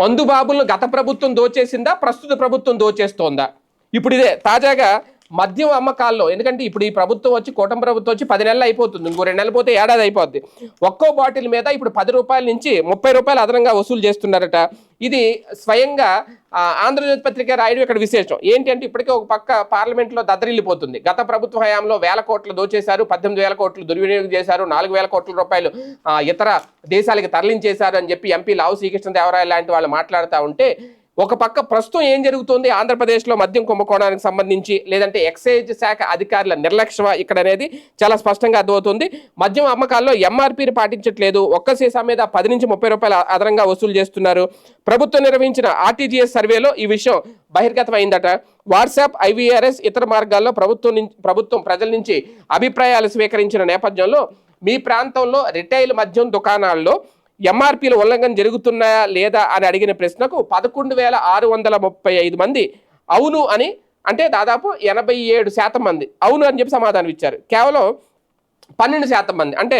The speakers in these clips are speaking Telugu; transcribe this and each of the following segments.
మందు బాబులను గత ప్రభుత్వం దోచేసిందా? ప్రస్తుత ప్రభుత్వం దోచేస్తోందా? ఇప్పుడు ఇదే తాజాగా మద్యం అమ్మకాల్లో. ఎందుకంటే ఇప్పుడు ఈ ప్రభుత్వం వచ్చి కూటమి ప్రభుత్వం వచ్చి పది నెలలు అయిపోతుంది. ఇంకో రెండు నెలలు పోతే ఏడాది అయిపోద్ది. ఒక్కో బాటిల్ మీద ఇప్పుడు పది రూపాయల నుంచి ముప్పై రూపాయలు అదనంగా వసూలు చేస్తున్నారట. ఇది స్వయంగా ఆంధ్రజ్యోతి పత్రిక రాయడం ఇక్కడ విశేషం. ఏంటంటే ఇప్పటికే ఒక పక్క పార్లమెంట్లో దద్దరిల్లిపోతుంది. గత ప్రభుత్వ హయాంలో వేల కోట్లు దోచేశారు పద్దెనిమిది వేల కోట్లు దుర్వినియోగం చేశారు నాలుగు వేల కోట్ల రూపాయలు ఇతర దేశాలకి తరలించేశారు అని చెప్పి ఎంపీ లావు శ్రీకృష్ణదేవరాయ లాంటి వాళ్ళు మాట్లాడుతూ ఉంటే ఒక పక్క ప్రస్తుతం ఏం జరుగుతుంది? ఆంధ్రప్రదేశ్లో మద్యం కుంభకోణానికి సంబంధించి లేదంటే ఎక్సైజ్ శాఖ అధికారుల నిర్లక్ష్యం ఇక్కడ అనేది చాలా స్పష్టంగా అర్థమవుతుంది. మద్యం అమ్మకాల్లో ఎంఆర్పీని పాటించట్లేదు. ఒక్క సీసా మీద పది నుంచి ముప్పై రూపాయలు అదనంగా వసూలు చేస్తున్నారు. ప్రభుత్వం నిర్వహించిన ఆర్టీజీఎస్ సర్వేలో ఈ విషయం బహిర్గతమైందట. వాట్సాప్ ఐవీఆర్ఎస్ ఇతర మార్గాల్లో ప్రభుత్వం ప్రభుత్వం ప్రజల నుంచి అభిప్రాయాలు స్వీకరించిన నేపథ్యంలో మీ ప్రాంతంలో రిటైల్ మద్యం దుకాణాల్లో ఎంఆర్పీల ఉల్లంఘన జరుగుతున్నాయా లేదా అని అడిగిన ప్రశ్నకు పదకొండు వేల ఆరు వందల ముప్పై ఐదు మంది అవును అని అంటే దాదాపు ఎనభై ఏడు శాతం మంది అవును అని చెప్పి సమాధానం ఇచ్చారు. కేవలం పన్నెండు శాతం మంది అంటే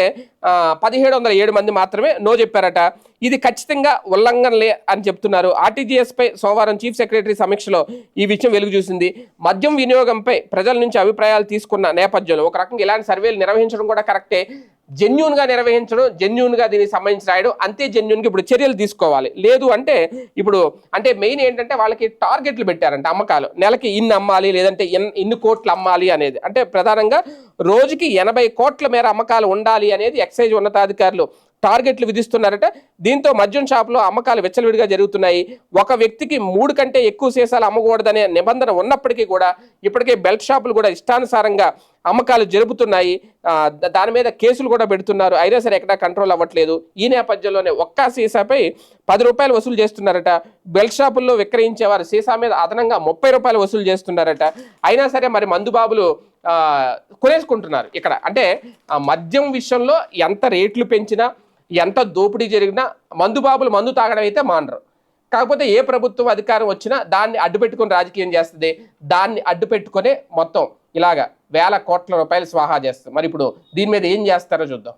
పదిహేడు వందల ఏడు మంది మాత్రమే నో చెప్పారట. ఇది ఖచ్చితంగా ఉల్లంఘనలే అని చెప్తున్నారు. ఆర్టీజీఎస్పై సోమవారం చీఫ్ సెక్రటరీ సమీక్షలో ఈ విషయం వెలుగు చూసింది. మద్యం వినియోగంపై ప్రజల నుంచి అభిప్రాయాలు తీసుకున్న నేపథ్యంలో ఒక రకంగా ఇలాంటి సర్వేలు నిర్వహించడం కూడా కరెక్టే. జెన్యున్గా నిర్వహించడం జెన్యున్గా దీనికి సంబంధించి రాయడం అంతే జెన్యున్గా ఇప్పుడు చర్యలు తీసుకోవాలి. లేదు అంటే ఇప్పుడు అంటే మెయిన్ ఏంటంటే వాళ్ళకి టార్గెట్లు పెట్టారంట అమ్మకాలు. నెలకి ఇన్ని అమ్మాలి లేదంటే ఎన్- ఇన్ని కోట్లు అమ్మాలి అనేది. అంటే ప్రధానంగా రోజుకి ఎనభై కోట్ల మేర అమ్మకాలు ఉండాలి అనేది ఎక్సైజ్ ఉన్నతాధికారులు. టార్గెట్లు విధిస్తున్నారట. దీంతో మద్యం షాపులో అమ్మకాలు విచ్చలవిడిగా జరుగుతున్నాయి. ఒక వ్యక్తికి మూడు కంటే ఎక్కువ సీసాలు అమ్మకూడదనే నిబంధన ఉన్నప్పటికీ కూడా ఇప్పటికే బెల్ట్ షాపులు కూడా ఇష్టానుసారంగా అమ్మకాలు జరుపుతున్నాయి. దాని మీద కేసులు కూడా పెడుతున్నారు. అయినా సరే ఎక్కడా కంట్రోల్ అవ్వట్లేదు. ఈ నేపథ్యంలోనే ఒక్క సీసాపై పది రూపాయలు వసూలు చేస్తున్నారట. బెల్ట్ షాపుల్లో విక్రయించే వారు సీసా మీద అదనంగా ముప్పై రూపాయలు వసూలు చేస్తున్నారట. అయినా సరే మరి మందుబాబులు కొనేసుకుంటున్నారు ఇక్కడ. అంటే ఆ మద్యం విషయంలో ఎంత రేట్లు పెంచినా ఎంత దోపిడీ జరిగినా మందుబాబులు మందు తాగడం అయితే మానరు. కాకపోతే ఏ ప్రభుత్వం అధికారం వచ్చినా దాన్ని అడ్డుపెట్టుకుని రాజకీయం చేస్తుంది. దాన్ని అడ్డుపెట్టుకునే మొత్తం ఇలాగా వేల కోట్ల రూపాయలు స్వాహా చేస్తుంది. మరి ఇప్పుడు దీని మీద ఏం చేస్తారో చూద్దాం.